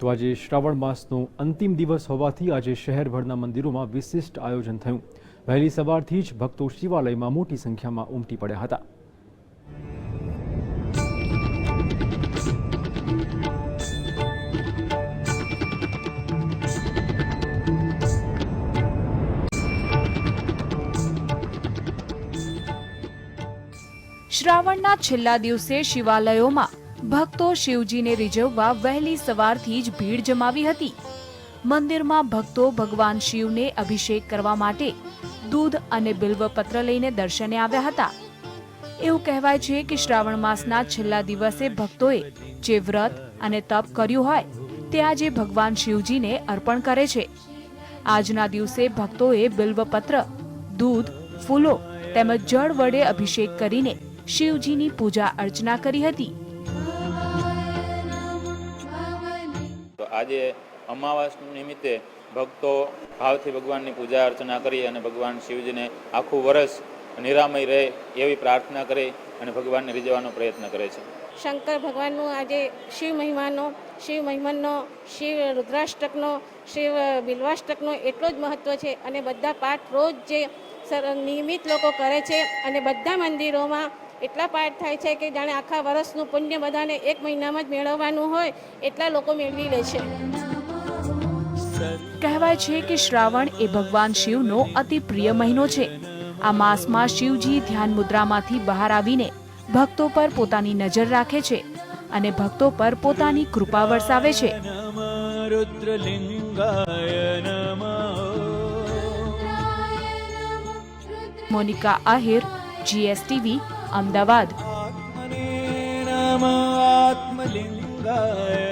તો આજે શ્રાવણ માસનો અંતિમ દિવસ હોવાથી આજે શહેરભરના મંદિરોમાં વિશિષ્ટ આયોજન થયું. વહેલી સવારથી જ ભક્તો શિવાલયમાં મોટી સંખ્યામાં ઉમટી પડ્યા હતા. શ્રાવણના છેલ્લા દિવસે શિવાલયોમાં ભક્તો શિવજીને રીઝવવા વહેલી સવારથી જ ભીડ જમાવી હતી. મંદિરમાં ભક્તો ભગવાન શિવને અભિષેક કરવા માટે દૂધ અને બિલ્વપત્ર લઈને દર્શને આવ્યા હતા. એવું કહેવાય છે કે શ્રાવણ માસના છેલ્લા દિવસે ભક્તોએ જે વ્રત અને તપ કર્યું હોય તે આજે ભગવાન શિવજીને અર્પણ કરે છે. આજના દિવસે ભક્તોએ બિલ્વપત્ર, દૂધ, ફૂલો તેમજ જળ વડે અભિષેક કરીને શિવજીની પૂજા અર્ચના કરી હતી. તો આજે અમાવાસ નિમિત્તે ભક્તો ભાવથી ભગવાનની પૂજા અર્ચના કરી અને ભગવાન શિવજીને આખું વર્ષ નિરામય રહે એવી પ્રાર્થના કરી અને ભગવાનને રીઝવવાનો પ્રયત્ન કરે છે. શંકર ભગવાનનું આજે શિવ મહિમાનો, શિવ મહિમાનનો, શિવ રુદ્રાષ્ટકનો, શિવ બિલ્વાષ્ટકનો એટલો જ મહત્ત્વ છે અને બધા પાઠ રોજ જે નિયમિત લોકો કરે છે અને બધા મંદિરોમાં એટલા પાઠ થાય છે કે જાણે આખા વર્ષનું પુણ્ય બધાને એક મહિનામાં જ મેળવવાનું હોય, એટલા લોકો મેળવી લે છે. કહેવાય છે કે શ્રાવણ એ ભગવાન શિવનો અતિ પ્રિય મહિનો છે. આ માસમાં શિવજી ધ્યાન મુદ્રામાંથી બહાર આવીને ભક્તો પર પોતાની નજર રાખે છે અને ભક્તો પર પોતાની કૃપા વરસાવે છે. મોનિકા આહિર જીએસટીવી અમદાવાદ. આત્મલિંગાય.